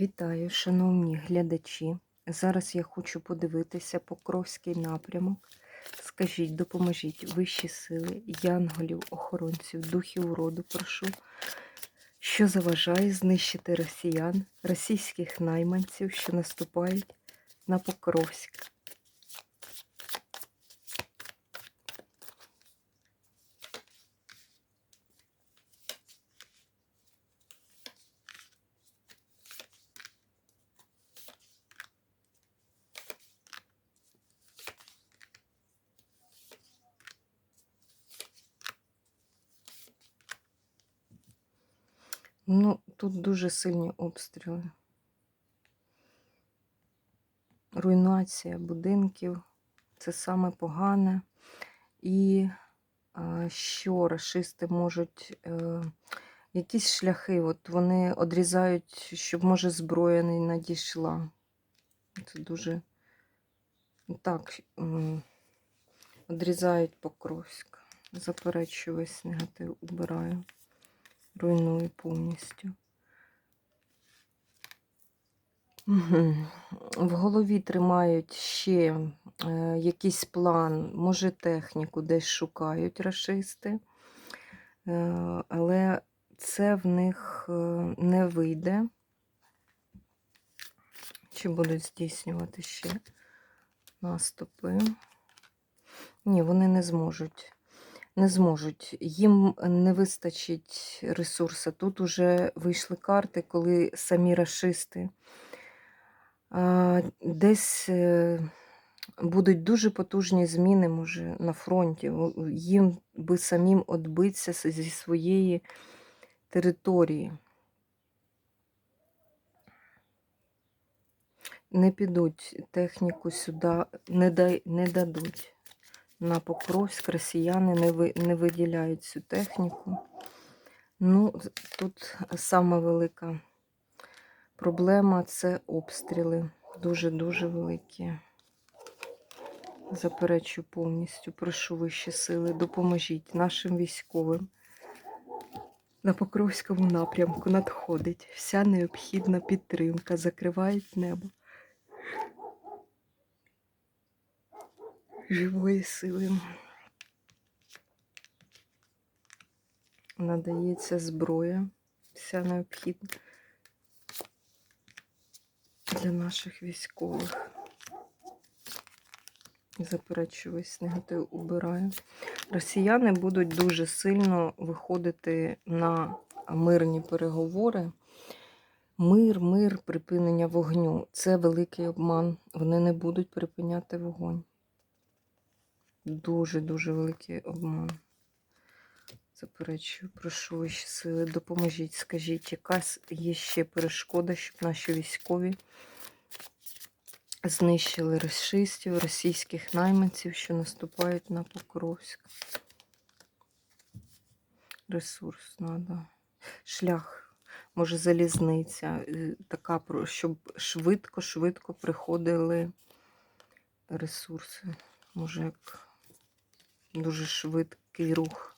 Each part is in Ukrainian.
Вітаю, шановні глядачі. Зараз я хочу подивитися Покровський напрямок. Скажіть, допоможіть вищі сили, янголів, охоронців, духів роду, прошу, що заважає знищити росіян, російських найманців, що наступають на Покровськ. Ну, тут дуже сильні обстріли. Руйнація будинків це саме погане. І що рашисти можуть е, якісь шляхи, от вони одрізають, щоб може зброя не надійшла. Це дуже так, одрізають Покровськ. Заперечую весь негатив, убираю руйнує повністю. В голові тримають ще е, якийсь план, може техніку десь шукають рашисти, е, але це в них е, не вийде. Чи будуть здійснювати ще наступи? Ні, вони не зможуть не зможуть. Їм не вистачить ресурсу. Тут уже вийшли карти, коли самі расисти десь е, будуть дуже потужні зміни може, на фронті. Їм би самим відбитися зі своєї території. Не підуть техніку сюди, не, дай, не дадуть на Покровськ росіяни не ви, не виділяють цю техніку. Ну, тут сама велика проблема це обстріли. Дуже-дуже великі. Заперечу повністю, прошу вищі сили, допоможіть нашим військовим. На Покровському напрямку надходить вся необхідна підтримка, закривають небо. Живої сили. Надається зброя, вся необхідна для наших військових. Заперечую весь негатив убираю. Росіяни будуть дуже сильно виходити на мирні переговори. Мир, мир, припинення вогню це великий обман. Вони не будуть припиняти вогонь. Дуже-дуже великий обман. Заперечую, прошу ваші сили, допоможіть, скажіть, якась є ще перешкода, щоб наші військові знищили расистів, російських найманців, що наступають на Покровськ. Ресурс треба. Шлях, може, залізниця, е, така, щоб швидко-швидко приходили ресурси. Може, як дуже швидкий рух.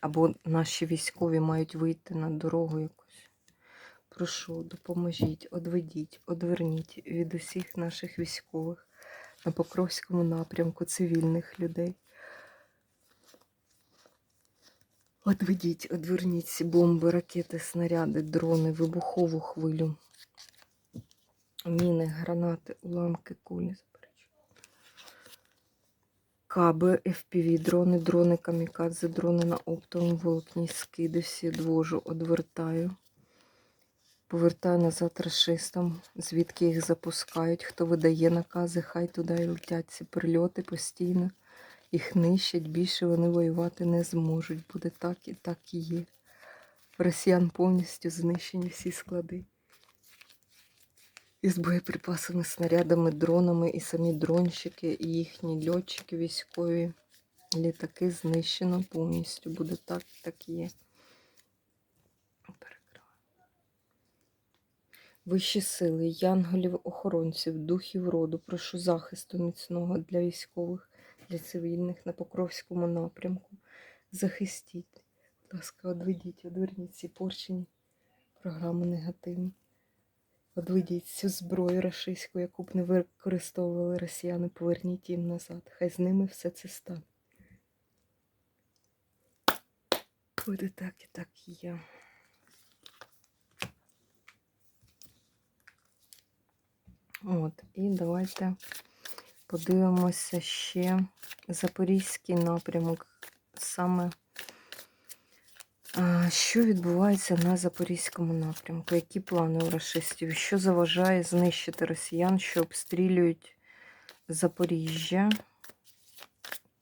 Або наші військові мають вийти на дорогу якусь. Прошу, допоможіть, одведіть, одверніть від усіх наших військових на Покровському напрямку цивільних людей. Одведіть, одверніть ці бомби, ракети, снаряди, дрони, вибухову хвилю, міни, гранати, уламки, кулі. Каби, FPV, дрони, дрони, камікадзе, дрони на оптовому волокні, скиди, всі двожу, одвертаю. Повертаю назад расистам, звідки їх запускають, хто видає накази, хай туди і летять ці прильоти постійно. Їх нищать, більше вони воювати не зможуть. Буде так і так і є. Росіян повністю знищені всі склади із боєприпасами, снарядами, дронами, і самі дронщики, і їхні льотчики військові. Літаки знищено повністю. Буде так, так є. Вищі сили, янголів, охоронців, духів роду, прошу захисту міцного для військових, для цивільних на Покровському напрямку. Захистіть, будь ласка, одведіть, одверніть ці порчені програми негативні. Одведіть всю зброю рашистську, яку б не використовували росіяни, поверніть їм назад. Хай з ними все це стане. Буде так і так і є. От, і давайте подивимося ще Запорізький напрямок. Саме що відбувається на Запорізькому напрямку? Які плани у расистів? Що заважає знищити росіян, що обстрілюють Запоріжжя?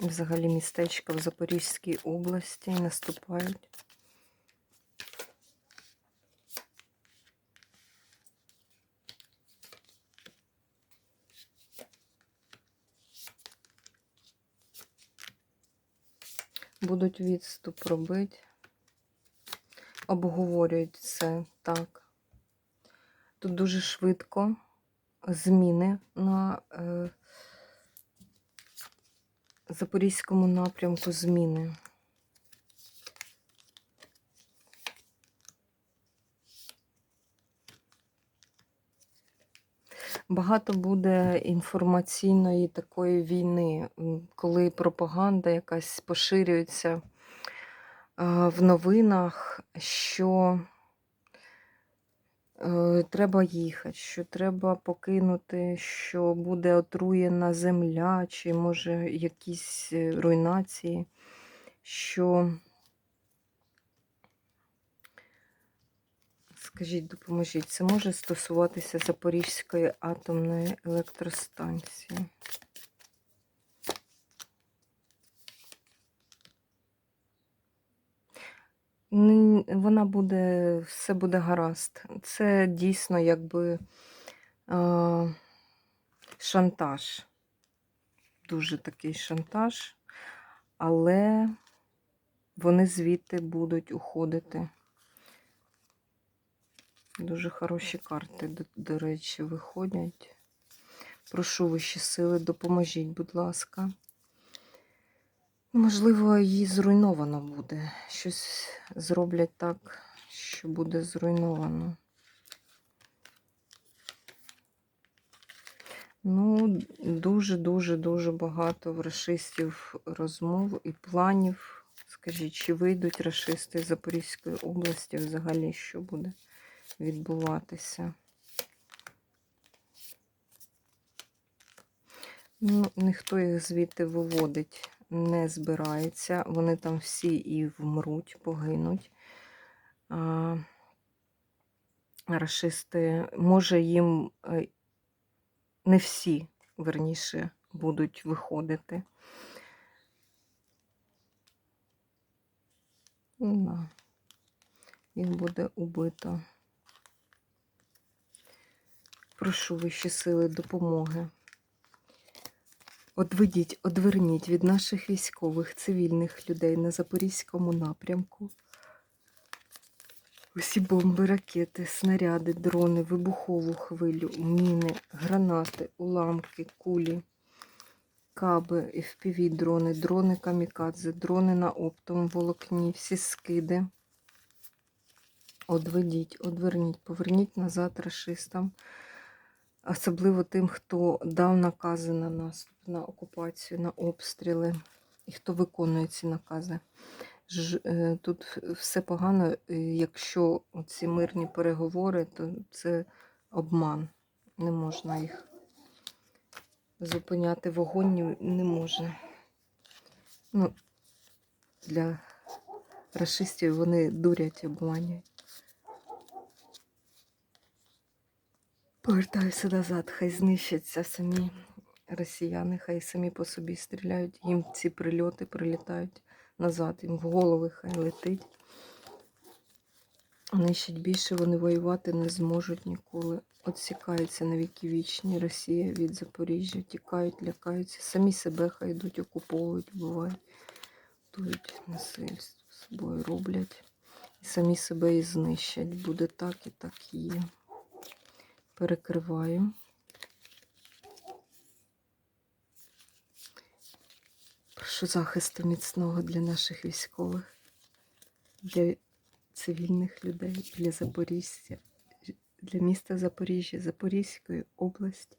Взагалі містечка в Запорізькій області наступають. Будуть відступ робити. Обговорюють це так. Тут дуже швидко зміни на е, Запорізькому напрямку зміни. Багато буде інформаційної такої війни, коли пропаганда якась поширюється в новинах, що е, треба їхати, що треба покинути, що буде отруєна земля, чи може якісь е, руйнації, що Скажіть, допоможіть, це може стосуватися Запорізької атомної електростанції? Вона буде, все буде гаразд. Це дійсно якби а, шантаж. Дуже такий шантаж, але вони звідти будуть уходити. Дуже хороші карти, до, до речі, виходять. Прошу вищі сили, допоможіть, будь ласка. Можливо, її зруйновано буде. Щось зроблять так, що буде зруйновано. Ну, дуже-дуже-дуже багато в рашистів розмов і планів. Скажіть, чи вийдуть рашисти з Запорізької області взагалі, що буде? відбуватися. Ну, ніхто їх звідти виводить не збирається. Вони там всі і вмруть, погинуть. А, Рашисти, може, їм е, не всі, верніше, будуть виходити. Ну, да. Їх буде убито. Прошу вищі сили допомоги. Одведіть, одверніть від наших військових, цивільних людей на Запорізькому напрямку. Усі бомби, ракети, снаряди, дрони, вибухову хвилю, міни, гранати, уламки, кулі, каби, FPV дрони, камікадзе, дрони на оптовому волокні, всі скиди. Одведіть, одверніть, поверніть назад рашистам. Особливо тим, хто дав накази на наступ, на окупацію, на обстріли, і хто виконує ці накази. Е, Тут все погано, якщо ці мирні переговори, то це обман. Не можна їх зупиняти вогонь не можна. Ну, для расистів вони дурять, обманюють. Повертаюся назад, хай знищаться самі росіяни, хай самі по собі стріляють. Їм ці прильоти прилітають назад, їм в голови хай летить. Нищить більше вони воювати не зможуть ніколи. Отсікаються на віки вічні. Росія від Запоріжжя, тікають, лякаються, самі себе хай йдуть, окуповують, бувають, дують насильство собою роблять. І самі себе і знищать. Буде так і так є перекриваю. Прошу захисту міцного для наших військових, для цивільних людей для Запоріжжя, для міста Запоріжжя, Запорізької області.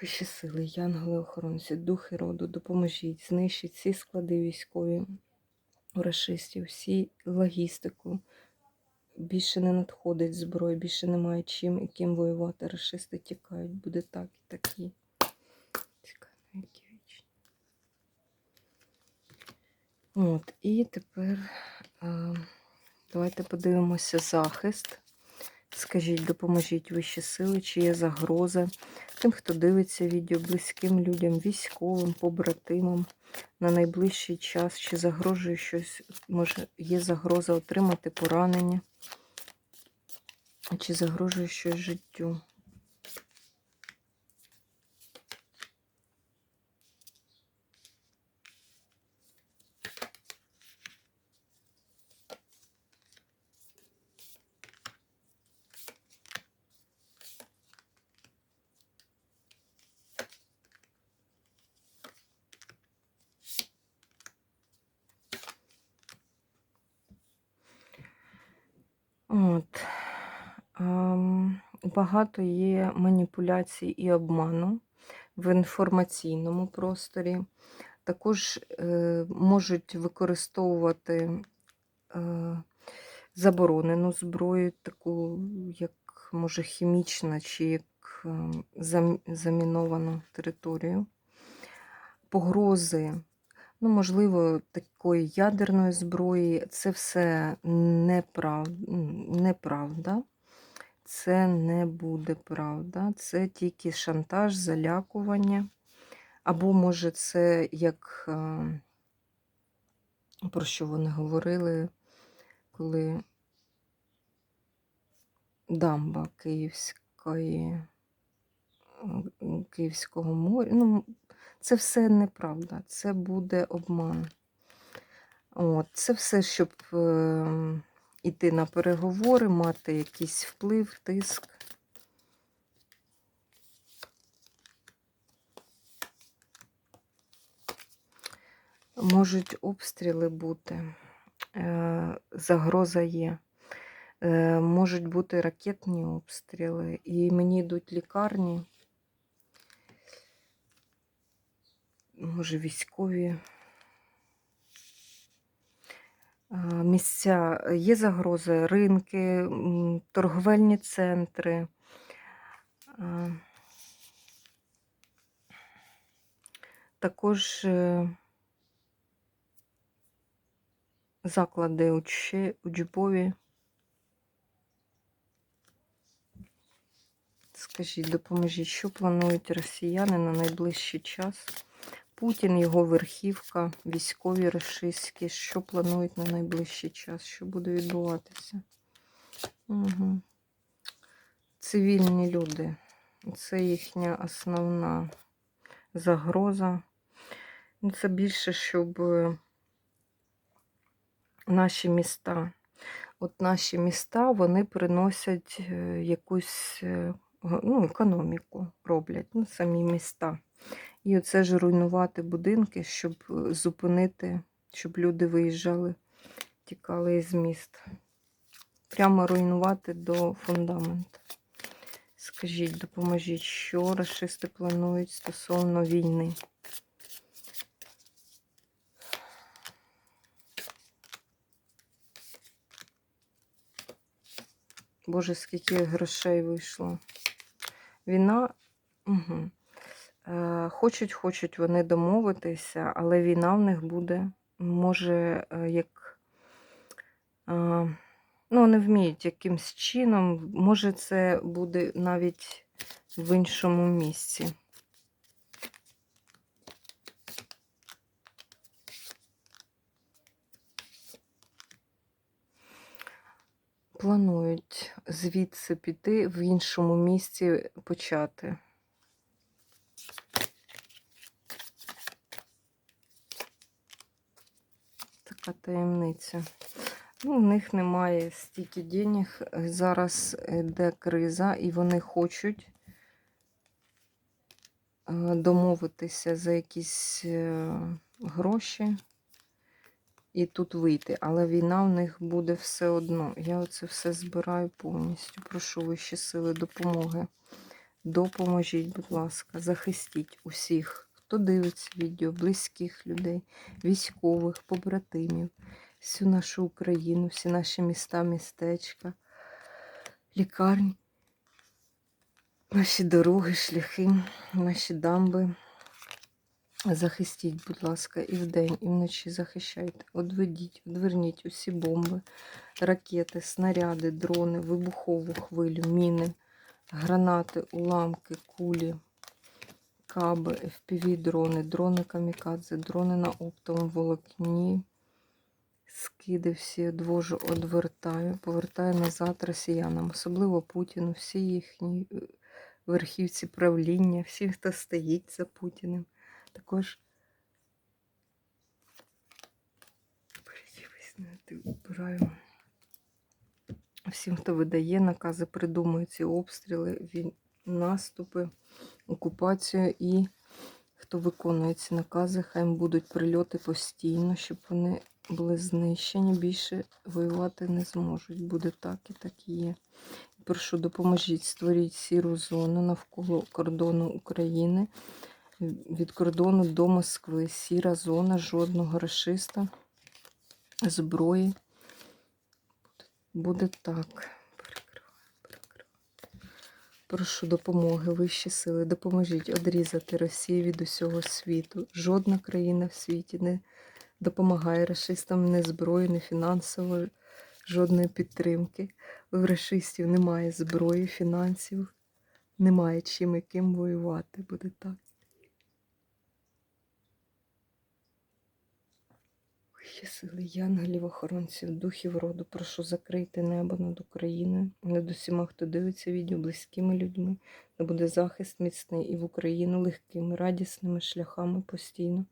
Вищі сили, янголи охоронці, духи роду, допоможіть, знищіть всі склади військові у рашистів, всі логістику. Більше не надходить зброї, більше немає чим і ким воювати. Рашисти тікають, буде так і такі. От, і тепер а, давайте подивимося захист. Скажіть, допоможіть вищі сили, чи є загроза тим, хто дивиться відео, близьким людям, військовим, побратимам на найближчий час, чи загрожує щось, може, є загроза отримати поранення, чи загрожує щось життю. От. Ем, багато є маніпуляцій і обману в інформаційному просторі. Також е, можуть використовувати е, заборонену зброю, таку, як може хімічна, чи як е, зам- заміновану територію. Погрози Ну, можливо, такої ядерної зброї це все неправ... неправда. Це не буде правда. Це тільки шантаж, залякування. Або, може, це як про що вони говорили, коли дамба Київської, Київського моря. Ну, це все неправда, це буде обман. От, Це все, щоб е, іти на переговори, мати якийсь вплив, тиск. Можуть обстріли бути, е, загроза є. Е, можуть бути ракетні обстріли, і мені йдуть лікарні. Може, військові місця. Є загрози, ринки, торговельні центри. Також е, заклади учбові. Скажіть, допоможіть, що планують росіяни на найближчий час? Путін, його верхівка, військові російські, що планують на найближчий час, що буде відбуватися? Угу. Цивільні люди. Це їхня основна загроза. Ну, Це більше, щоб е, наші міста. От наші міста вони приносять е, якусь е, ну, економіку, роблять, ну, самі міста. І оце ж руйнувати будинки, щоб е, зупинити, щоб люди виїжджали, тікали із міст. Прямо руйнувати до фундаменту. Скажіть, допоможіть, що расисти планують стосовно війни? Боже, скільки грошей вийшло. Війна. Угу. Е, Хочуть, хочуть вони домовитися, але війна в них буде, може, е, як. е, Ну, вони вміють якимсь чином. Може, це буде навіть в іншому місці. Планують звідси піти в іншому місці почати. Така таємниця. Ну, у них немає стільки денег. Зараз йде криза, і вони хочуть е, домовитися за якісь е, гроші і тут вийти. Але війна в них буде все одно. Я оце все збираю повністю. Прошу вищі сили допомоги. Допоможіть, будь ласка, захистіть усіх, хто дивиться відео, близьких людей, військових, побратимів, всю нашу Україну, всі наші міста, містечка, лікарні, наші дороги, шляхи, наші дамби. Захистіть, будь ласка, і вдень, і вночі захищайте. Одведіть, одверніть усі бомби, ракети, снаряди, дрони, вибухову хвилю, міни, гранати, уламки, кулі, каби, FPV дрони, камікадзе, дрони на оптовому волокні. Скиди всі одвожу, одвертаю, повертаю назад росіянам, особливо Путіну, всі їхні е, верхівці правління, всі, хто стоїть за Путіним. Також вибираю всім, хто видає накази, придумує ці обстріли, наступи, окупацію і хто виконує ці накази, хай будуть прильоти постійно, щоб вони були знищені. Більше воювати не зможуть. Буде так і так і є. Прошу, допоможіть, створіть сіру зону навколо кордону України від кордону до Москви. Сіра зона, жодного рашиста, зброї. Буде так. Прошу допомоги, вищі сили, допоможіть одрізати Росію від усього світу. Жодна країна в світі не допомагає расистам ні зброї, ні фінансово, жодної підтримки. У расистів немає зброї, фінансів, немає чим і ким воювати. Буде так. Вищі сили, янголів, охоронців, духів роду, прошу закрити небо над Україною, над усіма, хто дивиться відео, близькими людьми, де буде захист міцний і в Україну легкими, радісними шляхами постійно.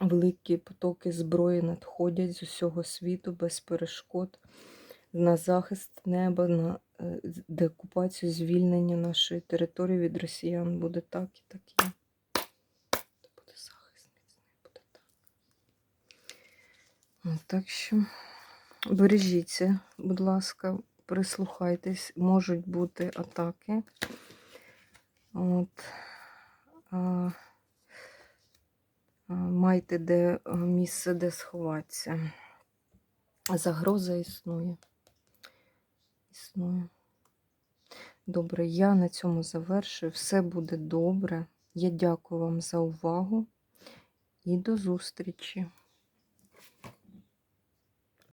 Великі потоки зброї надходять з усього світу без перешкод на захист неба, на е, деокупацію, звільнення нашої території від росіян. Буде так і так є. Буде захист міцний, буде так. От, Так що бережіться, будь ласка, прислухайтесь, можуть бути атаки. От. А, майте де місце, де сховатися. Загроза існує. Існує. Добре, я на цьому завершую. Все буде добре. Я дякую вам за увагу і до зустрічі.